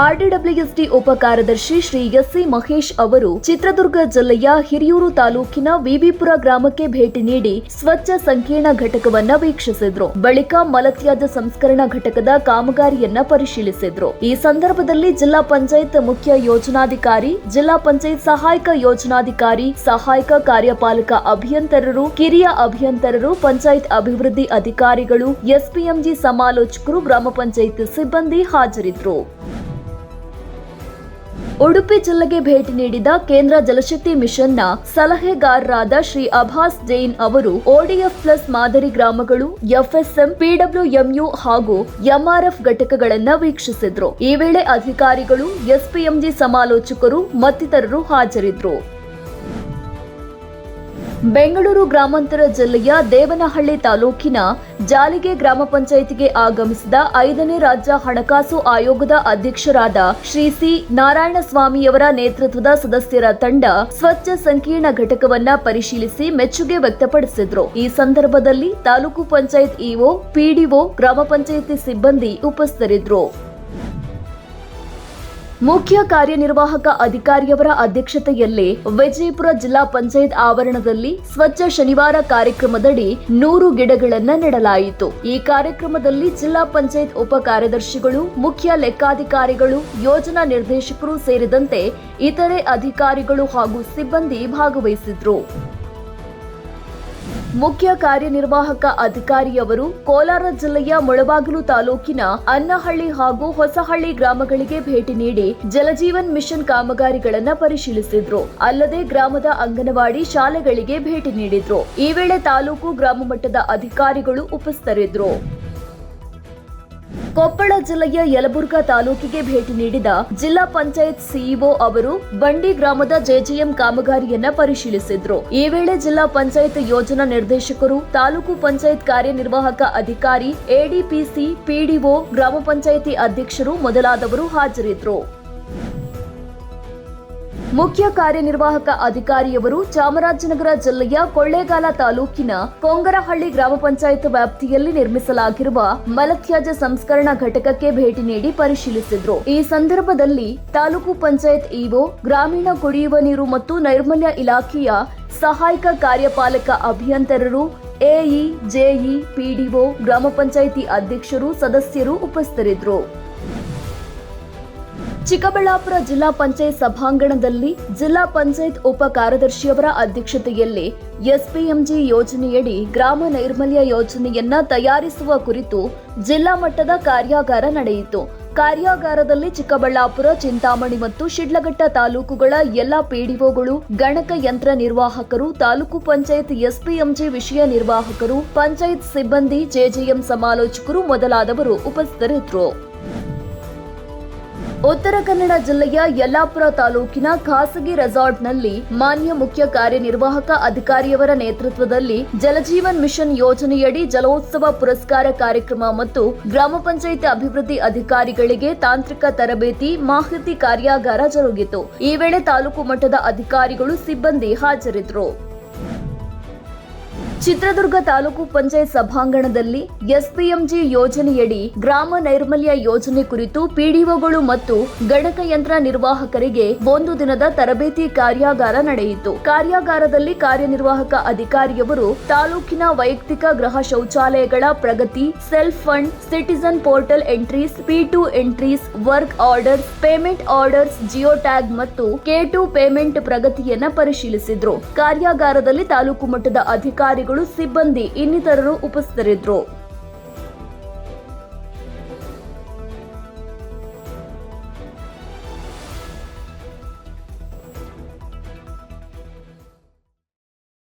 ಆರ್ಡಿಡಬ್ಲ್ಯೂಎಸ್ಡಿ ಉಪ ಕಾರ್ಯದರ್ಶಿ ಶ್ರೀ ಎಸ್ಸಿ ಮಹೇಶ್ ಅವರು ಚಿತ್ರದುರ್ಗ ಜಿಲ್ಲೆಯ ಹಿರಿಯೂರು ತಾಲೂಕಿನ ವಿಬಿಪುರ ಗ್ರಾಮಕ್ಕೆ ಭೇಟಿ ನೀಡಿ ಸ್ವಚ್ಛ ಸಂಕೀರ್ಣ ಘಟಕವನ್ನು ವೀಕ್ಷಿಸಿದ್ರು. ಬಳಿಕ ಮಲತ್ಯಾಜ್ಯ ಸಂಸ್ಕರಣಾ ಘಟಕದ ಕಾಮಗಾರಿಯನ್ನ ಪರಿಶೀಲಿಸಿದ್ರು. ಈ ಸಂದರ್ಭದಲ್ಲಿ ಜಿಲ್ಲಾ ಪಂಚಾಯತ್ ಮುಖ್ಯ ಯೋಜನಾಧಿಕಾರಿ, ಜಿಲ್ಲಾ ಪಂಚಾಯತ್ ಸಹಾಯಕ ಯೋಜನಾಧಿಕಾರಿ, ಸಹಾಯಕ ಕಾರ್ಯಪಾಲಕ ಅಭಿಯಂತರರು, ಕಿರಿಯ ಅಭಿಯಂತರರು, ಪಂಚಾಯತ್ ಅಭಿವೃದ್ಧಿ ಅಧಿಕಾರಿಗಳು, ಎಸ್ಪಿಎಂಜಿ ಸಮಾಲೋಚಕರು, ಗ್ರಾಮ ಪಂಚಾಯತ್ ಸಿಬ್ಬಂದಿ ಹಾಜರಿದ್ದರು ಉಡುಪಿ ಜಿಲ್ಲೆಗೆ ಭೇಟಿ ನೀಡಿದ ಕೇಂದ್ರ ಜಲಶಕ್ತಿ ಮಿಷನ್ನ ಸಲಹೆಗಾರರಾದ ಶ್ರೀ ಅಭಾಸ್ ಜೈನ್ ಅವರು ಒಡಿಎಫ್ ಪ್ಲಸ್ ಮಾದರಿ ಗ್ರಾಮಗಳು, ಎಫ್ಎಸ್ಎಂ ಪಿಡಬ್ಲ್ಯೂಎಂಯು ಹಾಗೂ ಎಂಆರ್ಎಫ್ ಘಟಕಗಳನ್ನ ವೀಕ್ಷಿಸಿದ್ರು. ಈ ವೇಳೆ ಅಧಿಕಾರಿಗಳು, ಎಸ್ಪಿಎಂಜಿ ಸಮಾಲೋಚಕರು ಮತ್ತಿತರರು ಹಾಜರಿದ್ದರು ಬೆಂಗಳೂರು ಗ್ರಾಮಾಂತರ ಜಿಲ್ಲೆಯ ದೇವನಹಳ್ಳಿ ತಾಲೂಕಿನ ಜಾಲಿಗೆ ಗ್ರಾಮ ಪಂಚಾಯಿತಿಗೆ ಆಗಮಿಸಿದ ಐದನೇ ರಾಜ್ಯ ಹಣಕಾಸು ಆಯೋಗದ ಅಧ್ಯಕ್ಷರಾದ ಶ್ರೀ ಸಿ ನಾರಾಯಣಸ್ವಾಮಿಯವರ ನೇತೃತ್ವದ ಸದಸ್ಯರ ತಂಡ ಸ್ವಚ್ಛ ಸಂಕೀರ್ಣ ಘಟಕವನ್ನ ಪರಿಶೀಲಿಸಿ ಮೆಚ್ಚುಗೆ ವ್ಯಕ್ತಪಡಿಸಿದ್ರು. ಈ ಸಂದರ್ಭದಲ್ಲಿ ತಾಲೂಕು ಪಂಚಾಯತ್ ಇಒ, ಪಿಡಿಒ, ಗ್ರಾಮ ಪಂಚಾಯಿತಿ ಸಿಬ್ಬಂದಿ ಉಪಸ್ಥಿತರಿದ್ದರು ಮುಖ್ಯ ಕಾರ್ಯನಿರ್ವಾಹಕ ಅಧಿಕಾರಿಯವರ ಅಧ್ಯಕ್ಷತೆಯಲ್ಲಿ ವಿಜಯಪುರ ಜಿಲ್ಲಾ ಪಂಚಾಯತ್ ಆವರಣದಲ್ಲಿ ಸ್ವಚ್ಛ ಶನಿವಾರ ಕಾರ್ಯಕ್ರಮದಡಿ ನೂರು ಗಿಡಗಳನ್ನು ನೆಡಲಾಯಿತು. ಈ ಕಾರ್ಯಕ್ರಮದಲ್ಲಿ ಜಿಲ್ಲಾ ಪಂಚಾಯತ್ ಉಪ ಕಾರ್ಯದರ್ಶಿಗಳು, ಮುಖ್ಯ ಲೆಕ್ಕಾಧಿಕಾರಿಗಳು, ಯೋಜನಾ ನಿರ್ದೇಶಕರು ಸೇರಿದಂತೆ ಇತರೆ ಅಧಿಕಾರಿಗಳು ಹಾಗೂ ಸಿಬ್ಬಂದಿ ಭಾಗವಹಿಸಿದ್ರು. ಮುಖ್ಯ ಕಾರ್ಯನಿರ್ವಾಹಕ ಅಧಿಕಾರಿಯವರು ಕೋಲಾರ ಜಿಲ್ಲೆಯ ಮುಳಬಾಗಿಲು ತಾಲೂಕಿನ ಅನ್ನಹಳ್ಳಿ ಹಾಗೂ ಹೊಸಹಳ್ಳಿ ಗ್ರಾಮಗಳಿಗೆ ಭೇಟಿ ನೀಡಿ ಜಲಜೀವನ್ ಮಿಷನ್ ಕಾಮಗಾರಿಗಳನ್ನು ಪರಿಶೀಲಿಸಿದ್ರು. ಅಲ್ಲದೆ ಗ್ರಾಮದ ಅಂಗನವಾಡಿ ಶಾಲೆಗಳಿಗೆ ಭೇಟಿ ನೀಡಿದ್ರು. ಈ ವೇಳೆ ತಾಲೂಕು ಗ್ರಾಮ ಮಟ್ಟದ ಅಧಿಕಾರಿಗಳು ಉಪಸ್ಥಿತರಿದ್ದರು ಕೊಪ್ಪಳ ಜಿಲ್ಲೆಯ ಯಲಬುರ್ಗಾ ತಾಲೂಕಿಗೆ ಭೇಟಿ ನೀಡಿದ ಜಿಲ್ಲಾ ಪಂಚಾಯತ್ ಸಿಇಒ ಅವರು ಬಂಡಿ ಗ್ರಾಮದ ಜೆಜೆಎಂ ಕಾಮಗಾರಿಯನ್ನ ಪರಿಶೀಲಿಸಿದ್ರು. ಈ ವೇಳೆ ಜಿಲ್ಲಾ ಪಂಚಾಯತ್ ಯೋಜನಾ ನಿರ್ದೇಶಕರು, ತಾಲೂಕು ಪಂಚಾಯತ್ ಕಾರ್ಯನಿರ್ವಾಹಕ ಅಧಿಕಾರಿ, ಎಡಿಪಿಸಿ, ಪಿಡಿಒ, ಗ್ರಾಮ ಪಂಚಾಯಿತಿ ಅಧ್ಯಕ್ಷರು ಮೊದಲಾದವರು ಹಾಜರಿದ್ದರು ಮುಖ್ಯ ಕಾರ್ಯನಿರ್ವಾಹಕ ಅಧಿಕಾರಿಯವರು ಚಾಮರಾಜನಗರ ಜಿಲ್ಲೆಯ ಕೊಳ್ಳೇಗಾಲ ತಾಲೂಕಿನ ಕೊಂಗರಹಳ್ಳಿ ಗ್ರಾಮ ಪಂಚಾಯತ್ ವ್ಯಾಪ್ತಿಯಲ್ಲಿ ನಿರ್ಮಿಸಲಾಗಿರುವ ಮಲತ್ಯಾಜ್ಯ ಸಂಸ್ಕರಣಾ ಘಟಕಕ್ಕೆ ಭೇಟಿ ನೀಡಿ ಪರಿಶೀಲಿಸಿದ್ರು. ಈ ಸಂದರ್ಭದಲ್ಲಿ ತಾಲೂಕು ಪಂಚಾಯತ್ ಇಒ, ಗ್ರಾಮೀಣ ಕುಡಿಯುವ ನೀರು ಮತ್ತು ನೈರ್ಮಲ್ಯ ಇಲಾಖೆಯ ಸಹಾಯಕ ಕಾರ್ಯಪಾಲಕ ಅಭಿಯಂತರರು, ಎಇ, ಜೆಇ, ಪಿಡಿಒ, ಗ್ರಾಮ ಪಂಚಾಯಿತಿ ಅಧ್ಯಕ್ಷರು, ಸದಸ್ಯರು ಉಪಸ್ಥಿತರಿದ್ದರು. ಚಿಕ್ಕಬಳ್ಳಾಪುರ ಜಿಲ್ಲಾ ಪಂಚಾಯತ್ ಸಭಾಂಗಣದಲ್ಲಿ ಜಿಲ್ಲಾ ಪಂಚಾಯತ್ ಉಪ ಕಾರ್ಯದರ್ಶಿಯವರ ಅಧ್ಯಕ್ಷತೆಯಲ್ಲಿ ಎಸ್ಪಿಎಂಜಿ ಯೋಜನೆಯಡಿ ಗ್ರಾಮ ನೈರ್ಮಲ್ಯ ಯೋಜನೆಯನ್ನ ತಯಾರಿಸುವ ಕುರಿತು ಜಿಲ್ಲಾ ಮಟ್ಟದ ಕಾರ್ಯಾಗಾರ ನಡೆಯಿತು. ಕಾರ್ಯಾಗಾರದಲ್ಲಿ ಚಿಕ್ಕಬಳ್ಳಾಪುರ, ಚಿಂತಾಮಣಿ ಮತ್ತು ಶಿಡ್ಲಘಟ್ಟ ತಾಲೂಕುಗಳ ಎಲ್ಲ ಪಿಡಿಒಗಳು ಗಣಕ ಯಂತ್ರ ನಿರ್ವಾಹಕರು, ತಾಲೂಕು ಪಂಚಾಯತ್ ಎಸ್ಪಿಎಂಜಿ ವಿಷಯ ನಿರ್ವಾಹಕರು, ಪಂಚಾಯತ್ ಸಿಬ್ಬಂದಿ ಜೆಜೆಎಂ ಸಮಾಲೋಚಕರು ಮೊದಲಾದವರು ಉಪಸ್ಥಿತರಿದ್ದರು. ಉತ್ತರ ಕನ್ನಡ ಜಿಲ್ಲೆಯ ಯಲ್ಲಾಪುರ ತಾಲೂಕಿನ ಖಾಸಗಿ ರೆಸಾರ್ಟ್ನಲ್ಲಿ ಮಾನ್ಯ ಮುಖ್ಯ ಕಾರ್ಯನಿರ್ವಾಹಕ ಅಧಿಕಾರಿಯವರ ನೇತೃತ್ವದಲ್ಲಿ ಜಲಜೀವನ್ ಮಿಷನ್ ಯೋಜನೆಯಡಿ ಜಲೋತ್ಸವ ಪುರಸ್ಕಾರ ಕಾರ್ಯಕ್ರಮ ಮತ್ತು ಗ್ರಾಮ ಪಂಚಾಯಿತಿ ಅಭಿವೃದ್ಧಿ ಅಧಿಕಾರಿಗಳಿಗೆ ತಾಂತ್ರಿಕ ತರಬೇತಿ, ಮಾಹಿತಿ ಕಾರ್ಯಾಗಾರ ಜರುಗಿತು. ಈ ವೇಳೆ ತಾಲೂಕು ಮಟ್ಟದ ಅಧಿಕಾರಿಗಳು ಸಿಬ್ಬಂದಿ ಹಾಜರಿದ್ದರು. ಚಿತ್ರದುರ್ಗ ತಾಲೂಕು ಪಂಚಾಯತ್ ಸಭಾಂಗಣದಲ್ಲಿ ಎಸ್ಪಿಎಂಜಿ ಯೋಜನೆಯಡಿ ಗ್ರಾಮ ನೈರ್ಮಲ್ಯ ಯೋಜನೆ ಕುರಿತು ಪಿಡಿಒಗಳು ಮತ್ತು ಗಣಕಯಂತ್ರ ನಿರ್ವಾಹಕರಿಗೆ ಒಂದು ದಿನದ ತರಬೇತಿ ಕಾರ್ಯಾಗಾರ ನಡೆಯಿತು. ಕಾರ್ಯಾಗಾರದಲ್ಲಿ ಕಾರ್ಯನಿರ್ವಾಹಕ ಅಧಿಕಾರಿಯವರು ತಾಲೂಕಿನ ವೈಯಕ್ತಿಕ ಗೃಹ ಶೌಚಾಲಯಗಳ ಪ್ರಗತಿ, self fund citizen portal entries, P two entries, work orders, payment orders, geo tag ಮತ್ತು ಕೆ ಟು ಪೇಮೆಂಟ್ ಪ್ರಗತಿಯನ್ನ ಪರಿಶೀಲಿಸಿದ್ರು. ಕಾರ್ಯಾಗಾರದಲ್ಲಿ ತಾಲೂಕು ಮಟ್ಟದ ಅಧಿಕಾರಿಗಳು ಸಿಬ್ಬಂದಿ ಇನ್ನಿತರರು ಉಪಸ್ಥಿತರಿದ್ದರು.